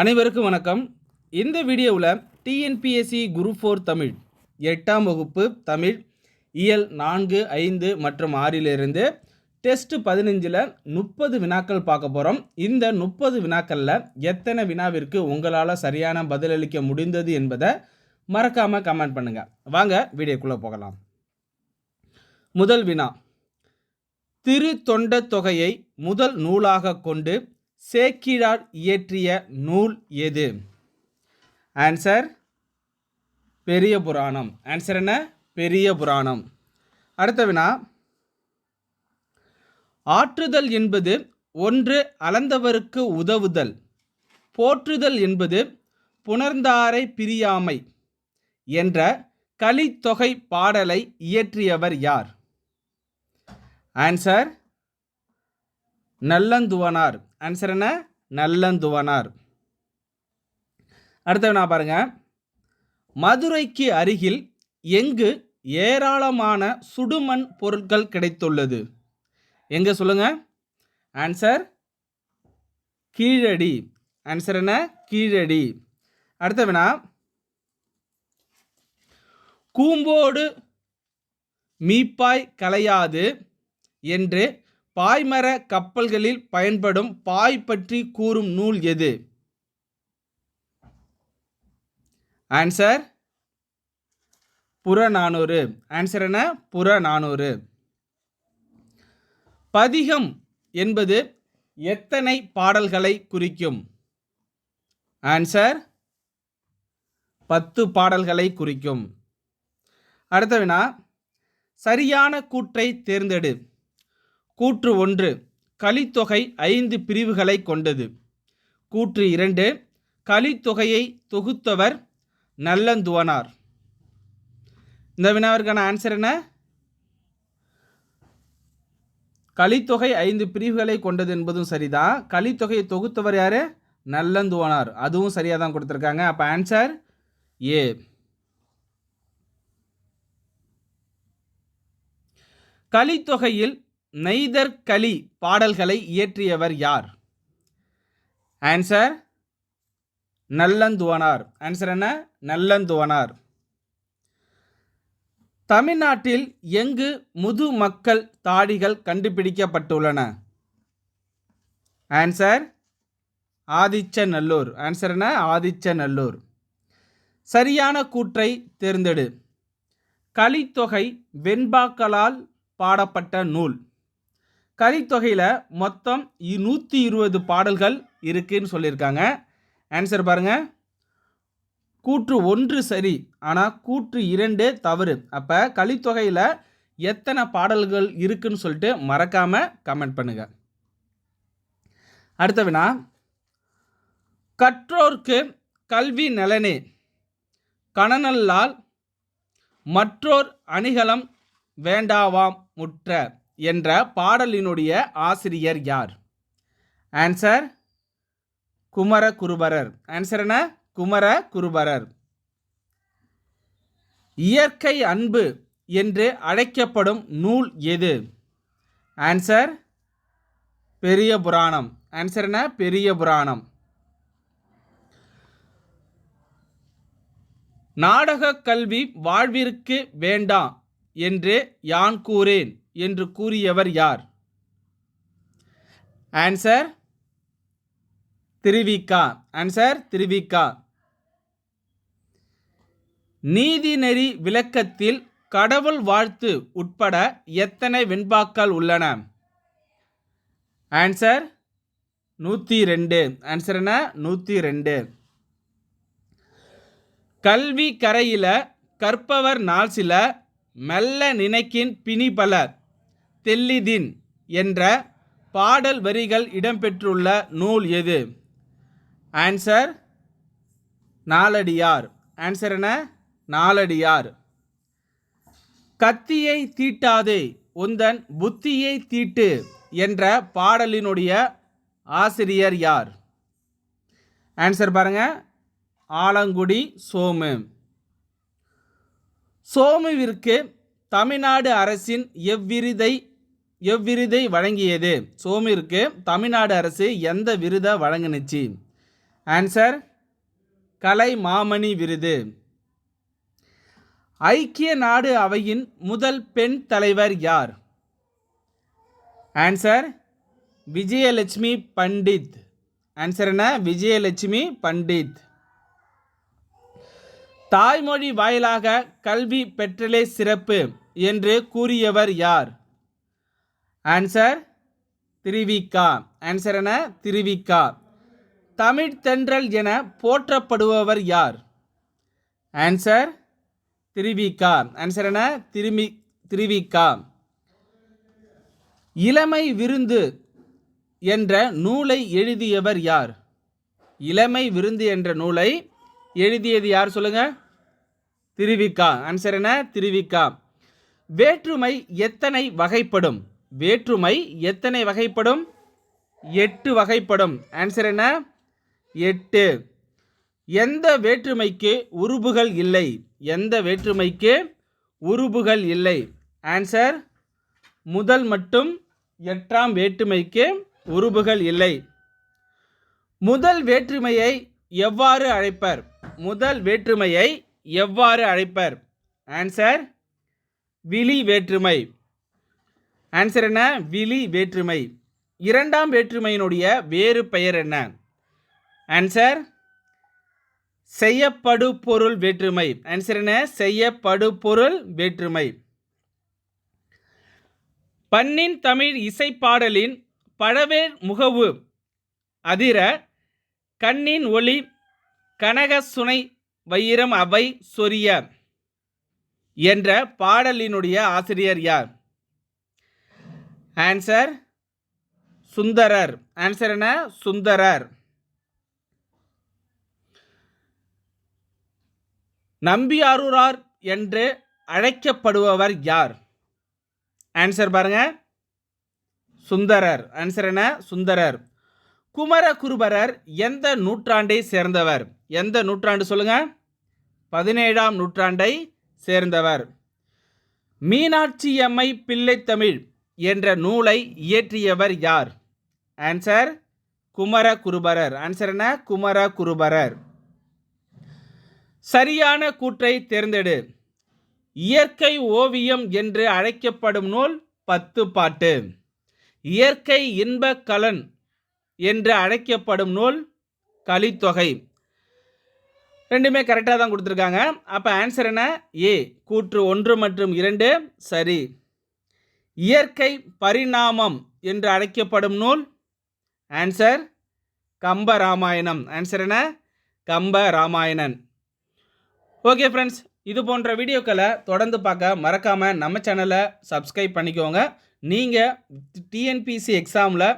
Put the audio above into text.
அனைவருக்கும் வணக்கம். இந்த வீடியோவில் டிஎன்பிஎஸ்சி குரூப் ஃபோர் தமிழ் எட்டாம் வகுப்பு தமிழ் இயல் நான்கு ஐந்து மற்றும் ஆறிலிருந்து டெஸ்ட் பதினஞ்சில் முப்பது வினாக்கள் பார்க்க போகிறோம் இந்த முப்பது வினாக்களில் எத்தனை வினாவிற்கு உங்களால் சரியான பதிலளிக்க முடிந்தது என்பதை மறக்காமல் கமெண்ட் பண்ணுங்கள் வாங்க வீடியோக்குள்ளே போகலாம். முதல் வினா திரு தொண்ட தொகையை முதல் நூலாக கொண்டு சேக்கிழார் இயற்றிய நூல் எது? ஆன்சர் பெரிய புராணம். ஆன்சர் என்ன? பெரிய புராணம். அடுத்த வினா. ஆற்றுதல் என்பது ஒன்று அளந்தவருக்கு உதவுதல். போற்றுதல் என்பது புணர்ந்தாரை பிரியாமை என்ற கலித்தொகை பாடலை இயற்றியவர் யார்? ஆன்சர் நல்லந்துவனார். ஆன்சர் என்ன? நல்லந்துவனார். அடுத்த வினா பாருங்க. மதுரைக்கு அருகில் எங்கு ஏராளமான சுடுமண் பொருட்கள் கிடைத்துள்ளது? எங்க சொல்லுங்க? ஆன்சர் கீழடி. ஆன்சர் என்ன? கீழடி. அடுத்த வினா கூம்போடு மீப்பாய் கலையாது என்று பாய்மர கப்பல்களில் பயன்படும் பாய் பற்றி கூறும் நூல் எது? ஆன்சர் புறநானூறு. ஆன்சர் என்ன? புறநானூறு. பதிகம் என்பது எத்தனை பாடல்களை குறிக்கும்? ஆன்சர் பத்து பாடல்களை குறிக்கும். அடுத்த வினா சரியான கூற்றை தேர்ந்தெடு. கூற்று ஒன்று கலித்தொகை ஐந்து பிரிவுகளை கொண்டது. கூற்று இரண்டு கலித்தொகையை தொகுத்தவர் நல்லந்துவனார். இந்த வினாவிற்கான ஆன்சர் என்ன? கலித்தொகை ஐந்து பிரிவுகளை கொண்டது என்பதும் சரிதான் கலித்தொகையை தொகுத்தவர் யார்? நல்லந்துவனார். அதுவும் சரியாக தான் கொடுத்துருக்காங்க. அப்போ ஆன்சர் ஏ கலித்தொகையில் நெய்தர் கலி பாடல்களை இயற்றியவர் யார்? ஆன்சர் நல்லந்துவனார். ஆன்சர் என்ன? நல்லந்துவனார். தமிழ்நாட்டில் எங்கு முது மக்கள் தாடிகள் கண்டுபிடிக்கப்பட்டுள்ளன? ஆன்சர் ஆதிச்சநல்லூர். ஆன்சர் என்ன? ஆதிச்சநல்லூர். சரியான கூற்றை தேர்ந்தெடு. கலித்தொகை வெண்பாக்களால் பாடப்பட்ட நூல். கலித்தொகையில் மொத்தம் நூற்றி இருபது பாடல்கள் இருக்குன்னு சொல்லியிருக்காங்க. ஆன்சர் பாருங்கள் கூற்று ஒன்று சரி ஆனால் கூற்று இரண்டு தவறு. அப்போ கலித்தொகையில் எத்தனை பாடல்கள் இருக்குன்னு சொல்லிட்டு மறக்காமல் கமெண்ட் பண்ணுங்கள் அடுத்த வினா. கற்றோர்க்கு கல்வி நலனே கணநல்லால் மற்றோர் அணிகலம் வேண்டாவாம் முற்ற. என்ற பாடலினுடைய ஆசிரியர் யார்? ஆன்சர் குமர குருபரர் ஆன்சர் என்ன? குமர குருபரர் இயற்கை அன்பு என்று அழைக்கப்படும் நூல் எது? ஆன்சர் பெரிய புராணம். ஆன்சர் என்ன? பெரிய புராணம். நாடக கல்வி வாழ்விற்கு வேண்டாம் என்று யான் கூறேன்? என்று கூறியவர் யார்? ஆன்சர் திருவிக்கா ஆன்சர் திருவிக்கா நீதிநெறி விளக்கத்தில் கடவுள் வாழ்த்து உட்பட எத்தனை வெண்பாக்கள் உள்ளன? ஆன்சர் நூற்றி ரெண்டு ஆன்சர் என்ன? நூற்றி ரெண்டு கல்வி கரையில கற்பவர் நாள் சில மெல்ல நினைக்கின் பிணி பலர். தெல்லிதின் என்ற பாடல் வரிகள் இடம்பெற்றுள்ள நூல் எது? ஆன்சர் நாலடியார். ஆன்சர் என்ன? நாலடியார். கத்தியை தீட்டாதே உந்தன் புத்தியை தீட்டு என்ற பாடலினுடைய ஆசிரியர் யார்? ஆன்சர் பாருங்க. ஆலங்குடி சோமு. சோமுவிற்கு தமிழ்நாடு அரசின் எவ்விருதை எவ்விருதை வழங்கியது? சோமிற்கு தமிழ்நாடு அரசு எந்த விருதை வழங்குனுச்சு? ஆன்சர் கலை மாமணி விருது. ஐக்கிய நாடு அவையின் முதல் பெண் தலைவர் யார்? ஆன்சர் விஜயலட்சுமி பண்டித். ஆன்சர் என்ன? விஜயலட்சுமி பண்டித். தாய்மொழி வாயிலாக கல்வி பெற்றலே சிறப்பு என்று கூறியவர் யார்? ஆன்சர் திருவிக்கா ஆன்சர் என திருவிக்கா தமிழ் தென்றல் என போற்றப்படுபவர் யார்? ஆன்சர் திருவிக்கா ஆன்சர் என திருமி திருவிக்கா இளமை விருந்து என்ற நூலை எழுதியவர் யார்? இளமை விருந்து என்ற நூலை எழுதியது யார் சொல்லுங்க? திருவிக்கா ஆன்சர் என திருவிக்கா வேற்றுமை எத்தனை வகைப்படும்? வேற்றுமை எத்தனை வகைப்படும்? எட்டு வகைப்படும். ஆன்சர் என்ன? எட்டு. எந்த வேற்றுமைக்கு உருபுகள் இல்லை? எந்த வேற்றுமைக்கு உருபுகள் இல்லை? ஆன்சர் முதல் மட்டும் எட்டாம் வேற்றுமைக்கு உருபுகள் இல்லை. முதல் வேற்றுமையை எவ்வாறு அழைப்பர்? முதல் வேற்றுமையை எவ்வாறு அழைப்பர்? ஆன்சர் விழி வேற்றுமை. ஆன்சர் என்ன? விழி வேற்றுமை. இரண்டாம் வேற்றுமையினுடைய வேறு பெயர் என்ன? ஆன்சர் செய்யப்படு பொருள் வேற்றுமை. ஆன்சர் என்ன? செய்யப்படு பொருள் வேற்றுமை. பண்ணின் தமிழ் இசைப்பாடலின் பழவேர் முகவு. அதிர கண்ணின் ஒளி கனக சுனை வைரம் அவை சொரிய என்ற பாடலினுடைய ஆசிரியர் யார்? ஆன்சர் சுந்தரர் ஆன்சர் என்ன? சுந்தரர் நம்பியாரூரார் என்று அழைக்கப்படுபவர் யார்? ஆன்சர் பாருங்க. சுந்தரர் ஆன்சர் என்ன? சுந்தரர் குமரகுருபரர் எந்த நூற்றாண்டை சேர்ந்தவர்? எந்த நூற்றாண்டு சொல்லுங்க? பதினேழாம் நூற்றாண்டை சேர்ந்தவர். மீனாட்சியம்மை பிள்ளைத்தமிழ். என்ற நூலை இயற்றியவர் யார்? ஆன்சர் குமர குருபரர் ஆன்சர் என்ன? குமரகுருபரர். சரியான கூற்றை தேர்ந்தெடு. இயற்கை ஓவியம் என்று அழைக்கப்படும் நூல் பத்து பாட்டு. இயற்கை இன்ப கலன் என்று அழைக்கப்படும் நூல் கலித்தொகை. ரெண்டுமே கரெக்டாக தான் கொடுத்துருக்காங்க. அப்போ ஆன்சர் என்ன? ஏ கூற்று ஒன்று மற்றும் இரண்டு. சரி. இயற்கை பரிணாமம் என்று அழைக்கப்படும் நூல். ஆன்சர் கம்ப ராமாயணம் ஆன்சர் என்ன? கம்ப ராமாயணன் ஓகே ஃப்ரெண்ட்ஸ் இது போன்ற வீடியோக்களை தொடர்ந்து பார்க்க மறக்காமல் நம்ம சேனலை சப்ஸ்கிரைப் பண்ணிக்கோங்க. நீங்கள் டிஎன்பிசி எக்ஸாமில்